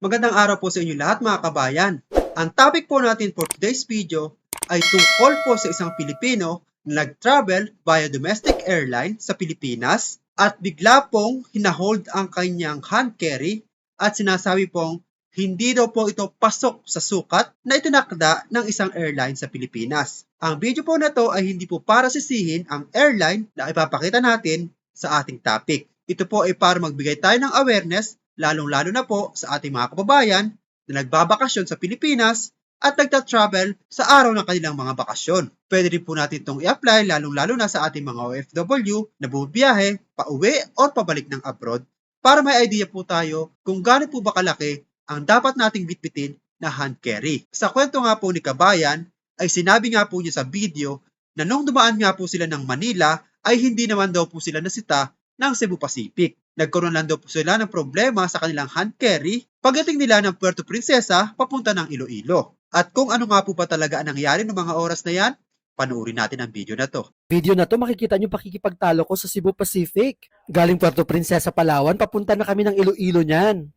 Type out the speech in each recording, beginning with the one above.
Magandang araw po sa inyo lahat mga kabayan. Ang topic po natin for today's video ay tungkol po sa isang Pilipino na nag-travel via domestic airline sa Pilipinas at bigla pong hinahold ang kanyang hand carry at sinasabi pong hindi daw po ito pasok sa sukat na itinakda ng isang airline sa Pilipinas. Ang video po na to ay hindi po para sisihin ang airline na ipapakita natin sa ating topic. Ito po ay para magbigay tayo ng awareness lalong-lalo na po sa ating mga kababayan na nagbabakasyon sa Pilipinas at nagta-travel sa araw ng kanilang mga bakasyon. Pwede rin po natin itong i-apply lalong-lalo na sa ating mga OFW na bumibiyahe, pauwi o pabalik ng abroad para may idea po tayo kung gaano po ba kalaki ang dapat nating bitbitin na hand carry. Sa kwento nga po ni Kabayan, ay sinabi nga po niya sa video na nung dumaan nga po sila ng Manila ay hindi naman daw po sila nasita ng Cebu Pacific. Nagkaroon lang daw po sila ng problema sa kanilang hand carry pagdating nila ng Puerto Princesa papunta ng Iloilo. At kung ano nga po ba talaga ang nangyari ng mga oras na yan, panuorin natin ang video na to. Video na to makikita nyo pakikipagtalo ko sa Cebu Pacific. Galing Puerto Princesa, Palawan, papunta na kami ng Iloilo niyan.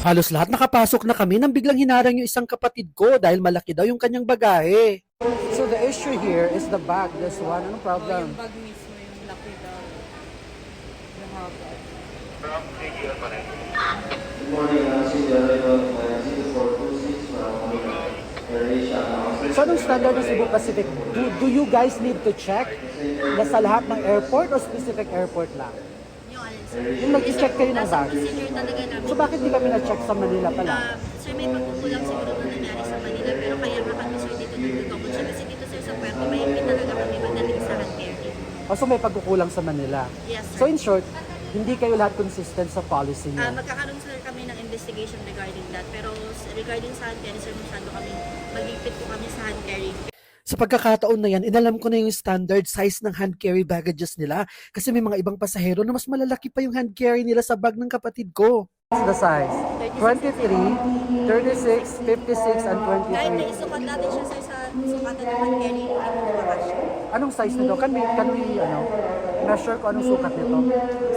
Halos lahat nakapasok na kami nang biglang hinarang yung isang kapatid ko dahil malaki daw yung kanyang bagahe. So the issue here is the bag, this one. Anong Oo, yung bag mismo, yung laki daw. Yung haba. morning, uh, si Arrival uh, 0426 from AirAsia. So anong standard ng Cebu Pacific? Do, do you guys need to check na sa lahat ng airport o specific airport lang? Yung alin, sir. Yung nag-check kayo ng Nasa bag? procedure talaga namin. So bakit di kami na-check sa Manila pala? Ah, sir, may pagkukulang siguro na nangyari sa Manila, pero kaya nga kami, sir, dito nagtutokot siya. Kasi dito, sir, sa Puerto, may MP talaga kami madaling sa hand carry. O so may pagkukulang sa Manila? Yes, So sir. in short, hindi kayo lahat consistent sa policy niyo. magkakaroon, sir, kami ng investigation regarding that. Pero regarding sa hand carry, sir, masyado kami, magigpit po kami sa hand carry. Sa pagkakataon na yan, inalam ko na yung standard size ng hand carry baggages nila kasi may mga ibang pasahero na mas malalaki pa yung hand carry nila sa bag ng kapatid ko. What's the size? 23, 36, 56, and Kahit na isukat natin siya, sir, sa sukatan ng hand carry. Anong size nito? Can we, can we ano, measure ko anong sukat nito?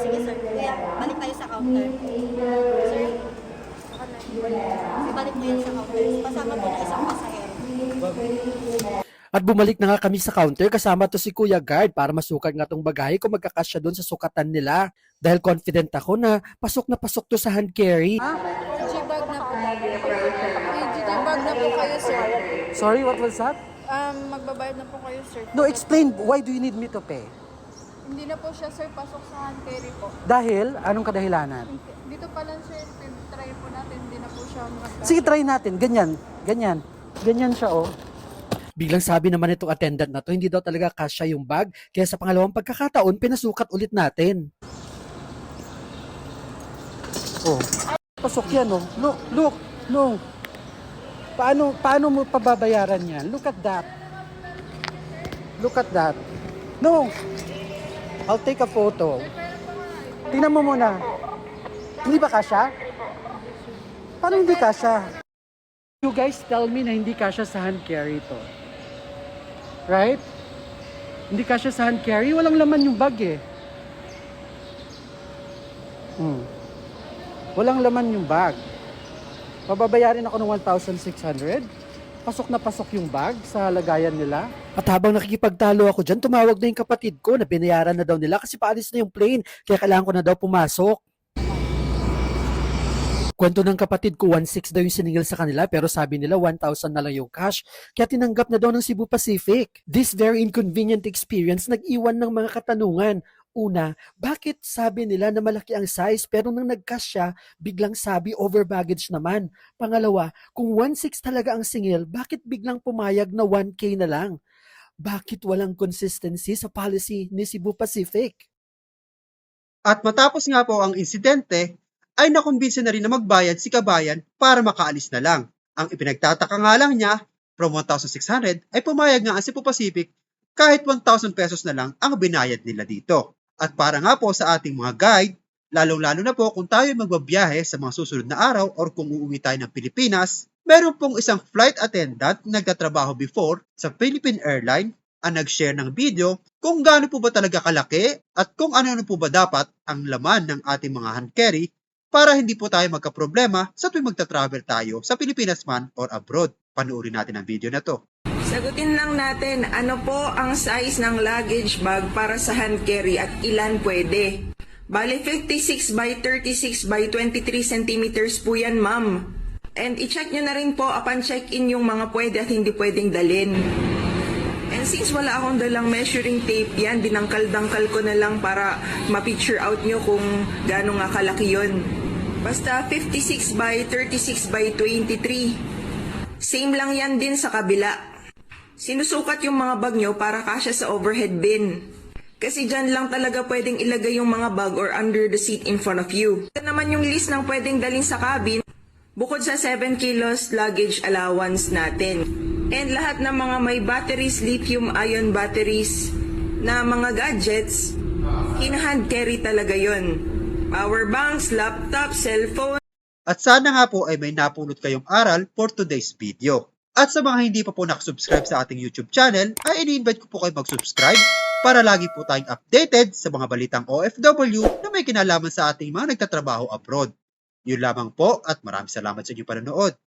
Sige, sir. Kuya, balik tayo sa counter. Sir, mo yan sa counter. Pasama mo na isang pasahero. At bumalik na nga kami sa counter kasama to si Kuya Guard para masukat nga tong bagahe kung magkakasya doon sa sukatan nila. Dahil confident ako na pasok na pasok to sa hand carry. G-bag na po. May G-bag na po kayo, sir. Sorry, what was that? Um, magbabayad na po kayo, sir. No, explain, why do you need me to pay? Hindi na po siya, sir, pasok sa hand carry po. Dahil, anong kadahilanan? Dito pa lang, sir, try po natin. Hindi na po siya magkasya. Sige, try natin. Ganyan. Ganyan. Ganyan siya, oh. Biglang sabi naman itong attendant na to, hindi daw talaga kasya yung bag. Kaya sa pangalawang pagkakataon, pinasukat ulit natin. Oh. Pasok yan, oh. Look, look, no. Paano, paano mo pababayaran yan? Look at that. Look at that. No. I'll take a photo. Tingnan mo muna. Hindi ba kasya? Paano hindi kasya? You guys tell me na hindi kasya sa hand carry to. Right? Hindi kasya sa hand carry, walang laman yung bag eh. Hmm. Walang laman yung bag. Pababayarin ako ng 1,600. Pasok na pasok yung bag sa lagayan nila. At habang nakikipagtalo ako dyan, tumawag na yung kapatid ko na binayaran na daw nila kasi paalis na yung plane. Kaya kailangan ko na daw pumasok. Kwento ng kapatid ko, 1.6 daw yung siningil sa kanila pero sabi nila 1,000 na lang yung cash. Kaya tinanggap na daw ng Cebu Pacific. This very inconvenient experience nag-iwan ng mga katanungan. Una, bakit sabi nila na malaki ang size pero nang nag-cash siya, biglang sabi over baggage naman? Pangalawa, kung 1.6 talaga ang singil, bakit biglang pumayag na 1K na lang? Bakit walang consistency sa policy ni Cebu Pacific? At matapos nga po ang insidente, ay nakumbinsi na rin na magbayad si Kabayan para makaalis na lang. Ang ipinagtataka nga lang niya, from 1,600 ay pumayag nga ang Cebu Pacific kahit 1,000 pesos na lang ang binayad nila dito. At para nga po sa ating mga guide, lalong-lalo na po kung tayo magbabiyahe sa mga susunod na araw or kung uuwi tayo ng Pilipinas, meron pong isang flight attendant na nagtatrabaho before sa Philippine Airline ang nag-share ng video kung gaano po ba talaga kalaki at kung ano-ano po ba dapat ang laman ng ating mga hand carry para hindi po tayo magkaproblema sa tuwing magta-travel tayo sa Pilipinas man or abroad. Panoorin natin ang video na to. Sagutin lang natin ano po ang size ng luggage bag para sa hand carry at ilan pwede. Bali 56 by 36 by 23 centimeters po yan ma'am. And i-check nyo na rin po upon check-in yung mga pwede at hindi pwedeng dalin. And since wala akong dalang measuring tape yan, dinangkal-dangkal ko na lang para ma-picture out nyo kung gano'ng nga kalaki yun. Basta 56 by 36 by 23. Same lang yan din sa kabila. Sinusukat yung mga bag nyo para kasya sa overhead bin. Kasi dyan lang talaga pwedeng ilagay yung mga bag or under the seat in front of you. Ito naman yung list ng pwedeng dalhin sa cabin, bukod sa 7 kilos luggage allowance natin. And lahat ng mga may batteries, lithium-ion batteries na mga gadgets, in-hand carry talaga yon. Power banks, laptop, cellphone, At sana nga po ay may napulot kayong aral for today's video. At sa mga hindi pa po nakasubscribe sa ating YouTube channel, ay ini-invite ko po kayo mag-subscribe para lagi po tayong updated sa mga balitang OFW na may kinalaman sa ating mga nagtatrabaho abroad. Yun lamang po at maraming salamat sa inyong panonood.